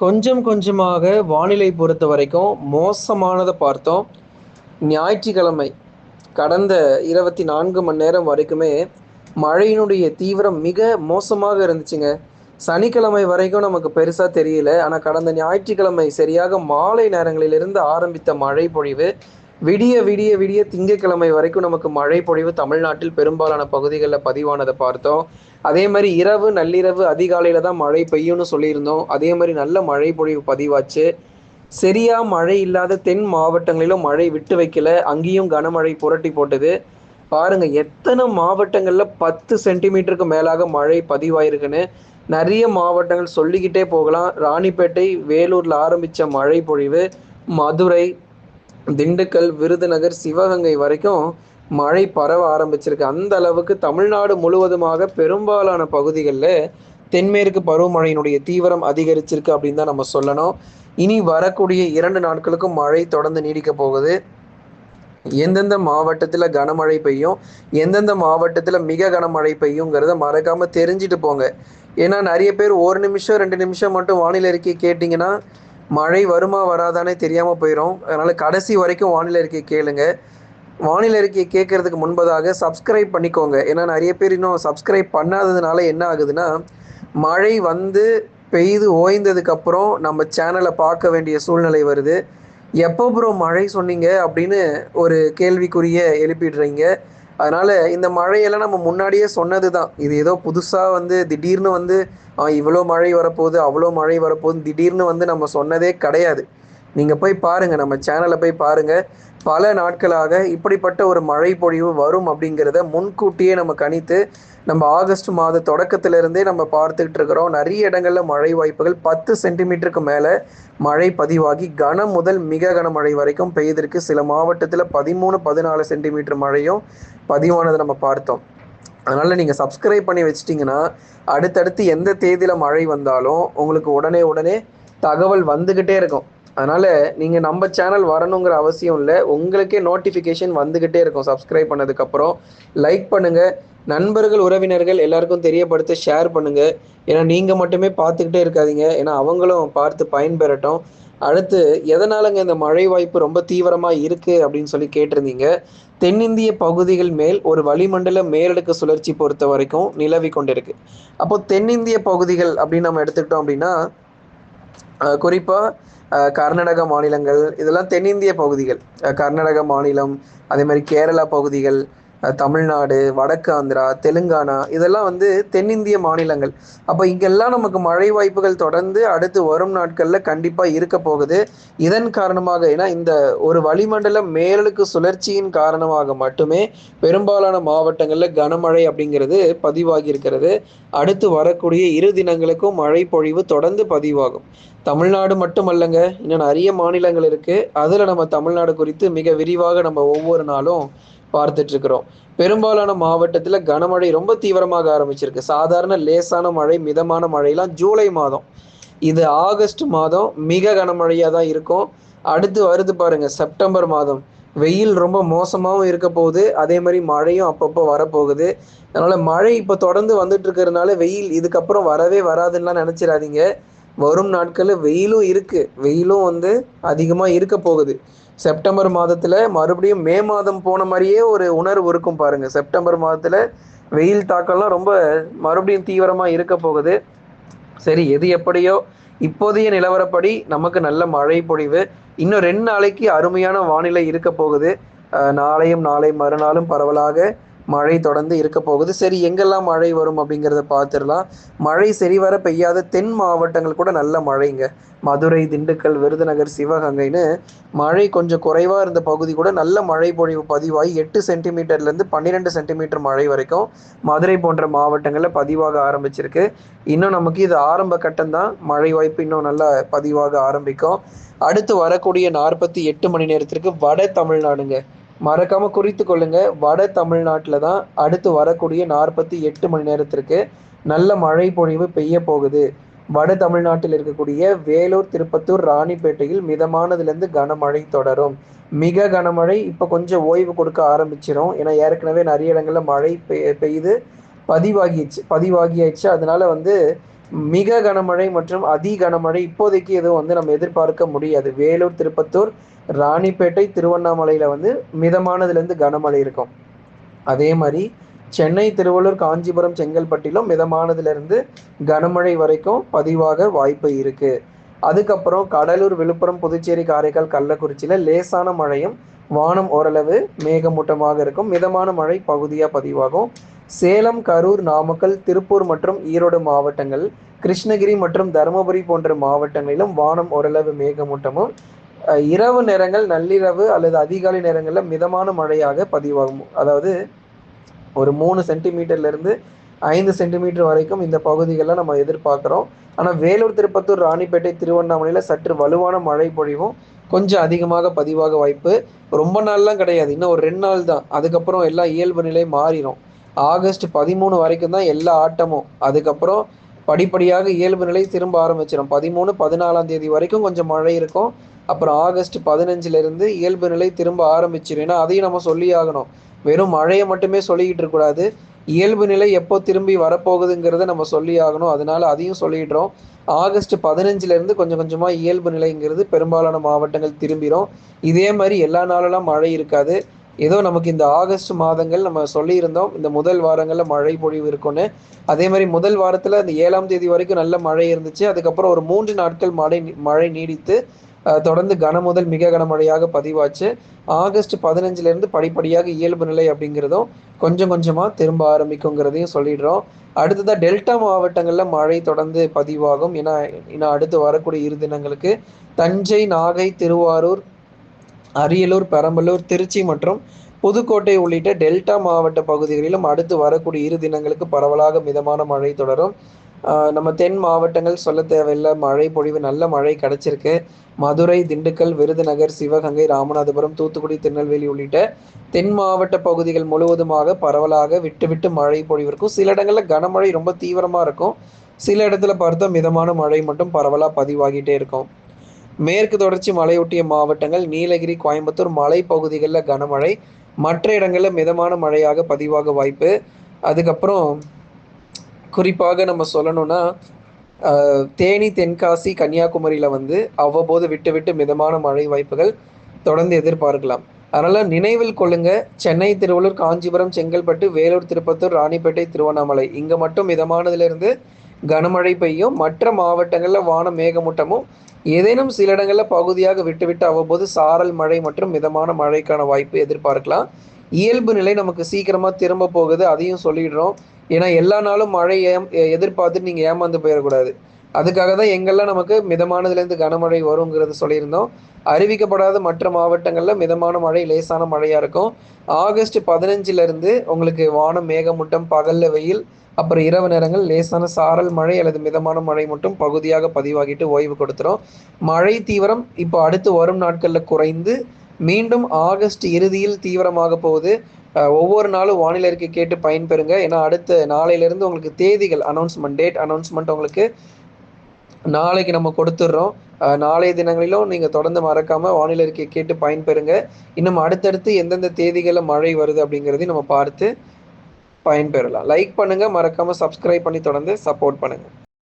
கொஞ்சம் கொஞ்சமாக வானிலை பொறுத்த வரைக்கும் மோசமானதை பார்த்தோம். ஞாயிற்றுக்கிழமை கடந்த இருபத்தி நான்கு மணி நேரம் வரைக்குமே மழையினுடைய தீவிரம் மிக மோசமாக இருந்துச்சுங்க. சனிக்கிழமை வரைக்கும் நமக்கு பெருசாக தெரியல. ஆனால் கடந்த ஞாயிற்றுக்கிழமை சரியாக மாலை நேரங்களிலிருந்து ஆரம்பித்த மழை பொழிவு விடிய விடிய விடிய திங்கட்கிழமை வரைக்கும் நமக்கு மழை பொழிவு தமிழ்நாட்டில் பெரும்பாலான பகுதிகளில் பதிவானதை பார்த்தோம். அதே மாதிரி இரவு நள்ளிரவு அதிகாலையில தான் மழை பெய்யும்னு சொல்லியிருந்தோம். அதே மாதிரி நல்ல மழை பொழிவு பதிவாச்சு. சரியா மழை இல்லாத தென் மாவட்டங்களிலும் மழை விட்டு வைக்கல. அங்கேயும் கனமழை புரட்டி போட்டது. பாருங்க எத்தனை மாவட்டங்கள்ல பத்து சென்டிமீட்டருக்கு மேலாக மழை பதிவாயிருக்குன்னு நிறைய மாவட்டங்கள் சொல்லிக்கிட்டே போகலாம். ராணிப்பேட்டை வேலூர்ல ஆரம்பிச்ச மழை பொழிவு மதுரை திண்டுக்கல் விருதுநகர் சிவகங்கை வரைக்கும் மழை பரவ ஆரம்பிச்சிருக்கு. அந்த அளவுக்கு தமிழ்நாடு முழுவதுமாக பெரும்பாலான பகுதிகளில் தென்மேற்கு பருவமழையினுடைய தீவிரம் அதிகரிச்சிருக்கு அப்படின்னு தான் நம்ம சொல்லணும். இனி வரக்கூடிய இரண்டு நாட்களுக்கும் மழை தொடர்ந்து நீடிக்க போகுது. எந்தெந்த மாவட்டத்தில் கனமழை பெய்யும் எந்தெந்த மாவட்டத்தில் மிக கனமழை பெய்யுங்கிறத மறக்காம தெரிஞ்சுட்டு போங்க. ஏன்னா நிறைய பேர் ஒரு நிமிஷம் ரெண்டு நிமிஷம் மட்டும் வானிலை அறிக்கை கேட்டிங்கன்னா மழை வருமா வராதானே தெரியாமல் போயிடும் அதனால் கடைசி வரைக்கும் வானிலை அறிக்கை கேளுங்கள் வானிலை அறிக்கையை கேட்கறதுக்கு முன்பதாக சப்ஸ்கிரைப் பண்ணிக்கோங்க. ஏன்னா நிறைய பேர் இன்னும் சப்ஸ்கிரைப் பண்ணாததுனால என்ன ஆகுதுன்னா மழை வந்து பெய்து ஓய்ந்ததுக்கப்புறம் நம்ம சேனலை பார்க்க வேண்டிய சூழ்நிலை வருது. எப்போ ப்ரோ மழை சொன்னீங்க அப்படின்னு ஒரு கேள்விக்குரிய எழுப்பிடுறீங்க. அதனால இந்த மழையெல்லாம் நம்ம முன்னாடியே சொன்னது தான் இது ஏதோ புதுசாக வந்து திடீர்னு வந்து இவ்வளோ மழை வரப்போகுது அவ்வளோ மழை வரப்போகுது திடீர்னு வந்து நம்ம சொன்னதே கிடையாது. நீங்கள் போய் பாருங்கள் நம்ம சேனலை போய் பாருங்கள் பல நாட்களாக இப்படிப்பட்ட ஒரு மழை பொழிவு வரும் அப்படிங்கிறத முன்கூட்டியே நம்ம கணித்து நம்ம ஆகஸ்ட் மாத தொடக்கத்திலிருந்தே நம்ம பார்த்துக்கிட்டு இருக்கிறோம். நிறைய இடங்கள்ல மழை வாய்ப்புகள் பத்து சென்டிமீட்டருக்கு மேலே மழை பதிவாகி கனம் முதல் மிக கனமழை வரைக்கும் பெய்திருக்கு. சில மாவட்டத்தில் பதிமூணு பதினாலு சென்டிமீட்டர் மழையும் பதிவானதை நம்ம பார்த்தோம். அதனால் நீங்கள் சப்ஸ்கிரைப் பண்ணி வச்சிட்டிங்கன்னா அடுத்தடுத்து எந்த தேதியில் மழை வந்தாலும் உங்களுக்கு உடனே உடனே தகவல் வந்துக்கிட்டே இருக்கும். அதனால் நீங்கள் நம்ம சேனல் வரணுங்கிற அவசியம் இல்லை. உங்களுக்கே நோட்டிஃபிகேஷன் வந்துக்கிட்டே இருக்கும். சப்ஸ்கிரைப் பண்ணதுக்கப்புறம் லைக் பண்ணுங்கள் நண்பர்கள் உறவினர்கள் எல்லாருக்கும் தெரியப்படுத்த ஷேர் பண்ணுங்கள் ஏன்னா நீங்கள் மட்டுமே பார்த்துக்கிட்டே இருக்காதீங்க. ஏன்னா அவங்களும் பார்த்து பயன்பெறட்டும். அடுத்து எதனாலங்க இந்த மழை வாய்ப்பு ரொம்ப தீவிரமாக இருக்குது அப்படின்னு சொல்லி கேட்டிருந்தீங்க. தென்னிந்திய பகுதிகள் மேல் ஒரு வளிமண்டல மேலடுக்கு சுழற்சி பொறுத்த வரைக்கும் நிலவி கொண்டிருக்கு. அப்போ தென்னிந்திய பகுதிகள் அப்படின்னு நம்ம எடுத்துக்கிட்டோம் அப்படின்னா குறிப்பாக கர்நாடக மாநிலங்கள் இதெல்லாம் தென்னிந்திய பகுதிகள். கர்நாடக மாநிலம் அதே மாதிரி கேரளா பகுதிகள் தமிழ்நாடு வடக்கு ஆந்திரா தெலுங்கானா இதெல்லாம் வந்து தென்னிந்திய மாநிலங்கள். அப்போ இங்கெல்லாம் நமக்கு மழை வாய்ப்புகள் தொடர்ந்து அடுத்து வரும் நாட்களில் கண்டிப்பாக இருக்க போகுது. இதன் காரணமாக ஏன்னா இந்த ஒரு வளிமண்டல மேலடுக்கு சுழற்சியின் காரணமாக மட்டுமே பெரும்பாலான மாவட்டங்களில் கனமழை அப்படிங்கிறது பதிவாகி இருக்கிறது. அடுத்து வரக்கூடிய இரு தினங்களுக்கும் மழை பொழிவு தொடர்ந்து பதிவாகும். தமிழ்நாடு மட்டுமல்லங்க இன்னும் நிறைய மாநிலங்கள் இருக்கு. அதில் நம்ம தமிழ்நாடு குறித்து மிக விரிவாக நம்ம ஒவ்வொரு நாளும் பார்த்துட்டு இருக்கிறோம் பெரும்பாலான மாவட்டத்தில் கனமழை ரொம்ப தீவிரமாக ஆரம்பிச்சிருக்கு. சாதாரண லேசான மழை மிதமான மழையெல்லாம் ஜூலை மாதம். இது ஆகஸ்ட் மாதம் மிக கனமழையாக தான் இருக்கும். அடுத்து வருது பாருங்க செப்டம்பர் மாதம். வெயில் ரொம்ப மோசமாகவும் இருக்க போகுது. அதே மாதிரி மழையும் அப்பப்போ வரப்போகுது. அதனால மழை இப்போ தொடர்ந்து வந்துட்டு இருக்கிறதுனால வெயில் இதுக்கப்புறம் வரவே வராதுன்னா நினச்சிடாதீங்க. வரும் நாட்களில் வெயிலும் இருக்கு. வெயிலும் வந்து அதிகமாக இருக்க போகுது. செப்டம்பர் மாதத்தில் மறுபடியும் மே மாதம் போன மாதிரியே ஒரு உணர்வு இருக்கும் பாருங்க. செப்டம்பர் மாதத்தில் வெயில் தாக்கம்லாம் ரொம்ப மறுபடியும் தீவிரமாக இருக்க போகுது. சரி எது எப்படியோ இப்போதைய நிலவரப்படி நமக்கு நல்ல மழை பொழிவு. இன்னும் ரெண்டு நாளைக்கு அருமையான வானிலை இருக்க போகுது. நாளையும் நாளை மறுநாளும் பரவலாக மழை தொடர்ந்து இருக்க போகுது. சரி எங்கெல்லாம் மழை வரும் அப்படிங்கிறத பார்த்துடலாம். மழை சரிவர பெய்யாத தென் மாவட்டங்கள் கூட நல்ல மழைங்க. மதுரை திண்டுக்கல் விருதுநகர் சிவகங்கைன்னு மழை கொஞ்சம் குறைவாக இருந்த பகுதி கூட நல்ல மழை பொழிவு பதிவாகி எட்டு சென்டிமீட்டர்லேருந்து பன்னிரெண்டு சென்டிமீட்டர் மழை வரைக்கும் மதுரை போன்ற மாவட்டங்களில் பதிவாக ஆரம்பிச்சிருக்கு. இன்னும் நமக்கு இது ஆரம்ப கட்டம் தான் மழை வாய்ப்பு இன்னும் நல்லா பதிவாக ஆரம்பிக்கும். அடுத்து வரக்கூடிய நாற்பத்தி எட்டு மணி நேரத்திற்கு வட தமிழ்நாடுங்க. மறக்காம குறித்து கொள்ளுங்க. வட தமிழ்நாட்டில் தான் அடுத்து வரக்கூடிய நாற்பத்தி எட்டு மணி நேரத்திற்கு நல்ல மழை பொழிவு பெய்ய போகுது. வட தமிழ்நாட்டில் இருக்கக்கூடிய வேலூர் திருப்பத்தூர் ராணிப்பேட்டையில் மிதமானதுலேருந்து கனமழை தொடரும். மிக கனமழை இப்போ கொஞ்சம் ஓய்வு கொடுக்க ஆரம்பிச்சிடும் ஏன்னா ஏற்கனவே நிறைய இடங்களில் மழை பெய்து பதிவாகிடுச்சு பதிவாகியாச்சு. அதனால வந்து மிக கனமழை மற்றும் அதி கனமழை இப்போதைக்கு எதுவும் வந்து நம்ம எதிர்பார்க்க முடியாது. வேலூர் திருப்பத்தூர் ராணிப்பேட்டை திருவண்ணாமலையில் வந்து மிதமானதுலேருந்து கனமழை இருக்கும். அதே மாதிரி சென்னை திருவள்ளூர் காஞ்சிபுரம் செங்கல்பட்டிலும் மிதமானதுலேருந்து கனமழை வரைக்கும் பதிவாக வாய்ப்பு இருக்குது அதுக்கப்புறம் கடலூர் விழுப்புரம் புதுச்சேரி காரைக்கால் கள்ளக்குறிச்சியில் லேசான மழையும் வானம் ஓரளவு மேகமூட்டமாக இருக்கும். மிதமான மழை பகுதியாக பதிவாகும். சேலம் கரூர் நாமக்கல் திருப்பூர் மற்றும் ஈரோடு மாவட்டங்கள் கிருஷ்ணகிரி மற்றும் தருமபுரி போன்ற மாவட்டங்களிலும் வானம் ஓரளவு மேகமூட்டமும் இரவு நேரங்கள் நள்ளிரவு அல்லது அதிகாலை நேரங்களில் மிதமான மழையாக பதிவாகும். அதாவது ஒரு மூணு சென்டிமீட்டர்லேருந்து ஐந்து சென்டிமீட்டர் வரைக்கும் இந்த பகுதிகளில் நம்ம எதிர்பார்க்குறோம். ஆனால் வேலூர் திருப்பத்தூர் ராணிப்பேட்டை திருவண்ணாமலையில் சற்று வலுவான மழை பொழிவும் கொஞ்சம் அதிகமாக பதிவாக வாய்ப்பு. ரொம்ப நாள்லாம் கிடையாது. இன்னும் ஒரு ரெண்டு நாள் தான். அதுக்கப்புறம் எல்லாம் இயல்பு நிலை மாறிடும் ஆகஸ்ட் பதிமூணு வரைக்கும் தான் எல்லா ஆட்டமும். அதுக்கப்புறம் படிப்படியாக இயல்பு நிலை திரும்ப ஆரம்பிச்சிடும் பதிமூணு பதினாலாம் தேதி வரைக்கும் கொஞ்சம் மழை இருக்கும். அப்புறம் ஆகஸ்ட் பதினஞ்சுலேருந்து இயல்பு நிலை திரும்ப ஆரம்பிச்சிடும் ஏன்னா அதையும் நம்ம சொல்லி ஆகணும். வெறும் மழையை மட்டுமே சொல்லிக்கிட்டு இருக்கக்கூடாது இயல்பு நிலை எப்போ திரும்பி வரப்போகுதுங்கிறத நம்ம சொல்லி ஆகணும். அதனால அதையும் சொல்லிடுறோம். ஆகஸ்ட் பதினஞ்சுலேருந்து கொஞ்சம் கொஞ்சமாக இயல்பு நிலைங்கிறது பெரும்பாலான மாவட்டங்கள் திரும்பிடும் இதே மாதிரி எல்லா நாளெல்லாம் மழை இருக்காது. ஏதோ நமக்கு இந்த ஆகஸ்ட் மாதங்கள் நம்ம சொல்லியிருந்தோம் இந்த முதல் வாரங்களில் மழை பொழிவு இருக்கும்னு. அதே மாதிரி முதல் வாரத்தில் அந்த ஏழாம் தேதி வரைக்கும் நல்ல மழை இருந்துச்சு. அதுக்கப்புறம் ஒரு மூன்று நாட்கள் மழை மழை நீடித்து தொடர்ந்து கன முதல் மிக கனமழையாக பதிவாச்சு. ஆகஸ்ட் பதினஞ்சுலேருந்து படிப்படியாக இயல்பு நிலை அப்படிங்கிறதும் கொஞ்சம் கொஞ்சமாக திரும்ப ஆரம்பிக்குங்கிறதையும் சொல்லிடுறோம். அடுத்ததாக டெல்டா மாவட்டங்களில் மழை தொடர்ந்து பதிவாகும். ஏன்னா ஏன்னா அடுத்து வரக்கூடிய இரு தினங்களுக்கு தஞ்சை நாகை திருவாரூர் அரியலூர் பெரம்பலூர் திருச்சி மற்றும் புதுக்கோட்டை உள்ளிட்ட டெல்டா மாவட்ட பகுதிகளிலும் அடுத்து வரக்கூடிய இரு தினங்களுக்கு பரவலாக மிதமான மழை தொடரும். நம்ம தென் மாவட்டங்கள் சொல்ல தேவையில்லை. மழை பொழிவு நல்ல மழை கிடைச்சிருக்கு. மதுரை திண்டுக்கல் விருதுநகர் சிவகங்கை ராமநாதபுரம் தூத்துக்குடி திருநெல்வேலி உள்ளிட்ட தென் மாவட்ட பகுதிகள் முழுவதுமாக பரவலாக விட்டு விட்டு மழை பொழிவு இருக்கும். சில இடங்களில் கனமழை ரொம்ப தீவிரமாக இருக்கும். சில இடத்துல பார்த்தா மிதமான மழை மட்டும் பரவலாக பதிவாகிட்டே இருக்கும். மேற்கு தொடர்ச்சி மலையொட்டிய மாவட்டங்கள் நீலகிரி கோயம்புத்தூர் மலை பகுதிகளில் கனமழை. மற்ற இடங்களில் மிதமான மழையாக பதிவாக வாய்ப்பு. அதுக்கப்புறம் குறிப்பாக நம்ம சொல்லணும்னா தேனி தென்காசி கன்னியாகுமரியில் வந்து அவ்வப்போது விட்டு விட்டு மிதமான மழை வாய்ப்புகள் தொடர்ந்து எதிர்பார்க்கலாம். அதனால் நினைவில் கொள்ளுங்க. சென்னை திருவள்ளூர் காஞ்சிபுரம் செங்கல்பட்டு வேலூர் திருப்பத்தூர் ராணிப்பேட்டை திருவண்ணாமலை இங்கே மட்டும் மிதமானதுலேருந்து கனமழை பெய்யும். மற்ற மாவட்டங்களில் வானம் மேகமூட்டமும் ஏதேனும் சில இடங்களில் பகுதியாக விட்டுவிட்டு அவ்வப்போது சாரல் மழை மற்றும் மிதமான மழைக்கான வாய்ப்பு எதிர்பார்க்கலாம். இயல்பு நிலை நமக்கு சீக்கிரமாக திரும்ப போகுது. அதையும் சொல்லிடுறோம். ஏன்னா எல்லா நாளும் மழை ஏம் எதிர்பார்த்துட்டு நீங்கள் ஏமாந்து போயிடக்கூடாது அதுக்காக தான் எங்கெல்லாம் நமக்கு மிதமானதுலேருந்து கனமழை வருங்கிறது சொல்லியிருந்தோம். அறிவிக்கப்படாத மற்ற மாவட்டங்களில் மிதமான மழை லேசான மழையாக இருக்கும். ஆகஸ்ட் பதினஞ்சிலிருந்து உங்களுக்கு வானம் மேகமூட்டம் பகலில் வெயில் அப்புறம் இரவு நேரங்கள் லேசான சாரல் மழை அல்லது மிதமான மழை மட்டும் பகுதியாக பதிவாகிட்டு ஓய்வு கொடுத்துரும். மழை தீவிரம் இப்போ அடுத்து வரும் நாட்களில் குறைந்து மீண்டும் ஆகஸ்ட் இறுதியில் தீவிரமாக போகுது. ஒவ்வொரு நாளும் வானிலை அறிக்கை கேட்டு பயன்பெறுங்க. ஏன்னா அடுத்த நாளையிலேருந்து உங்களுக்கு தேதிகள் அனௌன்ஸ்மெண்ட் டேட் அனௌன்ஸ்மெண்ட் உங்களுக்கு நாளைக்கு நம்ம கொடுத்துட்றோம். நாளைய தினங்களிலும் நீங்கள் தொடர்ந்து மறக்காமல் வானிலை அறிக்கை கேட்டு பயன்பெறுங்க. இன்னும் அடுத்தடுத்து எந்தெந்த தேதிகளில் மழை வருது அப்படிங்கிறதையும் நம்ம பார்த்து பயன்பெறலாம். லைக் பண்ணுங்கள் மறக்காமல் சப்ஸ்கிரைப் பண்ணி தொடர்ந்து சப்போர்ட் பண்ணுங்கள்